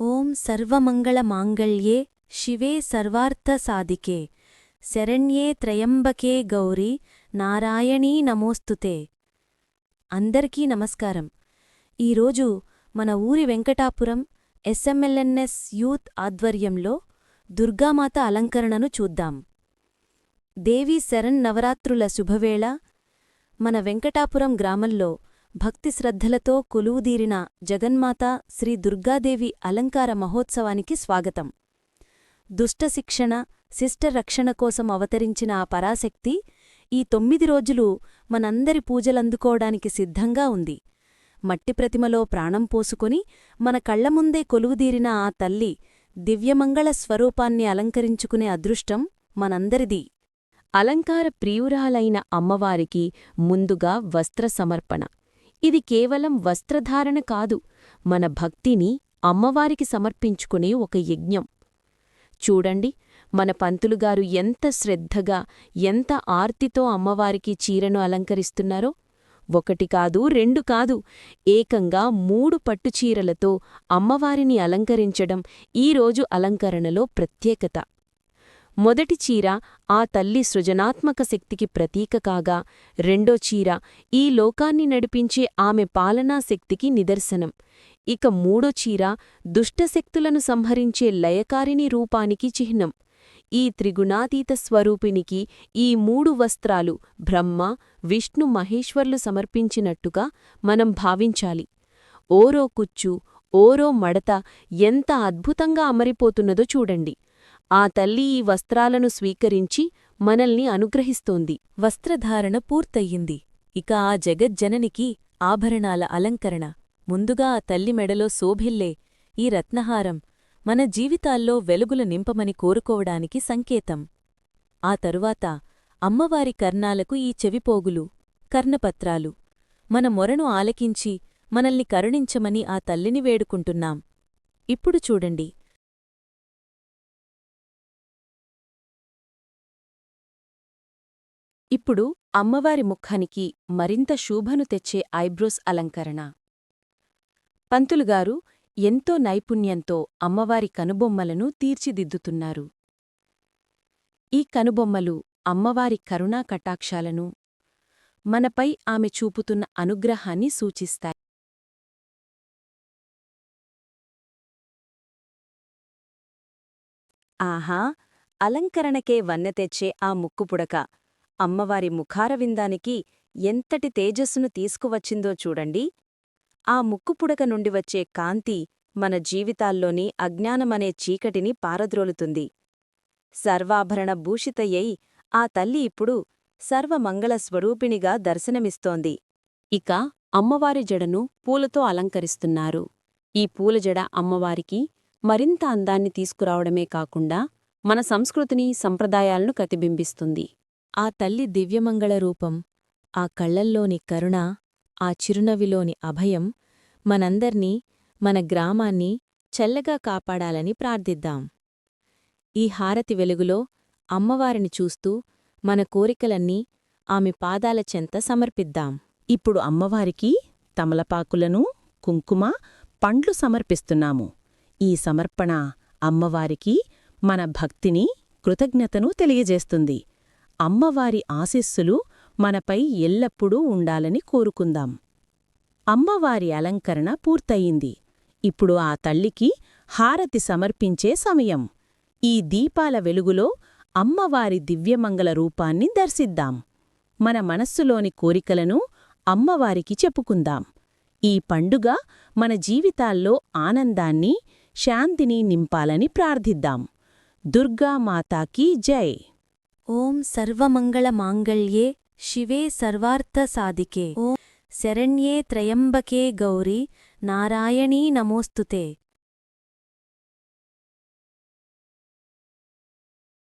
ఓం సర్వమంగళమాంగళ్యే శివే సర్వార్థసాధికే శరణ్యే త్రయంబకే గౌరీ నారాయణీ నమోస్తుతే. అందరికీ నమస్కారం. ఈరోజు మన ఊరి వెంకటాపురం ఎస్ఎంఎల్ఎన్ఎస్ యూత్ ఆధ్వర్యంలో దుర్గామాత అలంకరణను చూద్దాం. దేవీ శరణ్ నవరాత్రుల శుభవేళ మన వెంకటాపురం గ్రామంలో భక్తి శ్రద్ధలతో కొలువుదీరిన జగన్మాత శ్రీ దుర్గాదేవి అలంకార మహోత్సవానికి స్వాగతం. దుష్ట శిక్షణ కోసం అవతరించిన ఆ పరాశక్తి ఈ తొమ్మిది రోజులు మనందరి పూజలందుకోవడానికి సిద్ధంగా ఉంది. మట్టి ప్రతిమలో ప్రాణం పోసుకొని మన కళ్ళముందే కొలువుదీరిన ఆ తల్లి దివ్యమంగళ స్వరూపాన్ని అలంకరించుకునే అదృష్టం మనందరిది. అలంకార ప్రియురాలైన అమ్మవారికి ముందుగా వస్త్ర సమర్పణ ఇది కేవలం వస్త్రధారణ కాదు మన భక్తిని అమ్మవారికి సమర్పించుకునే ఒక యజ్ఞం. చూడండి మన పంతులుగారు ఎంత శ్రద్ధగా ఎంత ఆర్తితో అమ్మవారికి చీరను అలంకరిస్తున్నారో. ఒకటి కాదు రెండు కాదు ఏకంగా మూడు పట్టుచీరలతో అమ్మవారిని అలంకరించడం ఈరోజు అలంకరణలో ప్రత్యేకత. మొదటి చీర ఆ తల్లి సృజనాత్మక శక్తికి ప్రతీక కాగా రెండో చీర ఈ లోకాన్ని నడిపించే ఆమె పాలనా శక్తికి నిదర్శనం. ఇక మూడో చీర దుష్టశక్తులను సంహరించే లయకారిణి రూపానికి చిహ్నం. ఈ త్రిగుణాతీత స్వరూపినికి ఈ మూడు వస్త్రాలు బ్రహ్మ విష్ణు మహేశ్వర్లు సమర్పించినట్టుగా మనం భావించాలి. ఓరో కుచ్చు ఓరో మడత ఎంత అద్భుతంగా అమరిపోతున్నదో చూడండి. ఆ తల్లి ఈ వస్త్రాలను స్వీకరించి మనల్ని అనుగ్రహిస్తోంది. వస్త్రధారణ పూర్తయింది. ఇక ఆ జగజ్జననికి ఆభరణాల అలంకరణ. ముందుగా ఆ తల్లి మెడలో శోభిల్లే ఈ రత్నహారం మన జీవితాల్లో వెలుగులు నింపమని కోరుకోవడానికి సంకేతం. ఆ తరువాత అమ్మవారి కర్ణాలకు ఈ చెవిపోగులు కర్ణపత్రాలు. మన మొరను ఆలకించి మనల్ని కరుణించమని ఆ తల్లిని వేడుకుంటున్నాం. ఇప్పుడు చూడండి. ఇప్పుడు అమ్మవారి ముఖానికి మరింత శోభను తెచ్చే ఐబ్రోస్ అలంకరణ. పంతులుగారు ఎంతో నైపుణ్యంతో అమ్మవారి కనుబొమ్మలను తీర్చిదిద్దుతున్నారు. ఈ కనుబొమ్మలు అమ్మవారి కరుణా కటాక్షాలను మనపై ఆమె చూపుతున్న అనుగ్రహాన్ని సూచిస్తాయి. ఆహా! అలంకరణకే వన్నె తెచ్చే ఆ ముక్కుపుడక అమ్మవారి ముఖారవిందానికి ఎంతటి తేజస్సును తీసుకువచ్చిందో చూడండి. ఆ ముక్కుపుడక నుండి వచ్చే కాంతి మన జీవితాల్లోని అజ్ఞానమనే చీకటిని పారద్రోలుతుంది. సర్వాభరణ భూషితయ్యై ఆ తల్లి ఇప్పుడు సర్వమంగళ స్వరూపిణిగా దర్శనమిస్తోంది. ఇక అమ్మవారి జడను పూలతో అలంకరిస్తున్నారు. ఈ పూలజడ అమ్మవారికి మరింత అందాన్ని తీసుకురావడమే కాకుండా మన సంస్కృతిని సంప్రదాయాలను ప్రతిబింబిస్తుంది ఆ తల్లి దివ్యమంగళ రూపం ఆ కళ్ళల్లోని కరుణ ఆ చిరునవిలోని అభయం మనందర్నీ మన గ్రామాన్ని చల్లగా కాపాడాలని ప్రార్థిద్దాం. ఈ హారతి వెలుగులో అమ్మవారిని చూస్తూ మన కోరికలన్నీ ఆమె పాదాల చెంత సమర్పిద్దాం. ఇప్పుడు అమ్మవారికి తమలపాకులను కుంకుమ పండ్లు సమర్పిస్తున్నాము. ఈ సమర్పణ అమ్మవారికి మన భక్తిని కృతజ్ఞతను తెలియజేస్తుంది. అమ్మవారి ఆశీస్సులు మనపై ఎల్లప్పుడూ ఉండాలని కోరుకుందాం. అమ్మవారి అలంకరణ పూర్తయింది. ఇప్పుడు ఆ తల్లికి హారతి సమర్పించే సమయం. ఈ దీపాల వెలుగులో అమ్మవారి దివ్యమంగళ రూపాన్ని దర్శిద్దాం. మన మనస్సులోని కోరికలను అమ్మవారికి చెప్పుకుందాం. ఈ పండుగ మన జీవితాల్లో ఆనందాన్ని శాంతిని నింపాలని ప్రార్థిద్దాం. దుర్గామాతాకి జై! ఓం సర్వమంగళమాంగళ్యే శివే సర్వార్థసాదికే ఓం శరణ్యే త్రయంబకే గౌరీ నారాయణీ నమోస్తుతే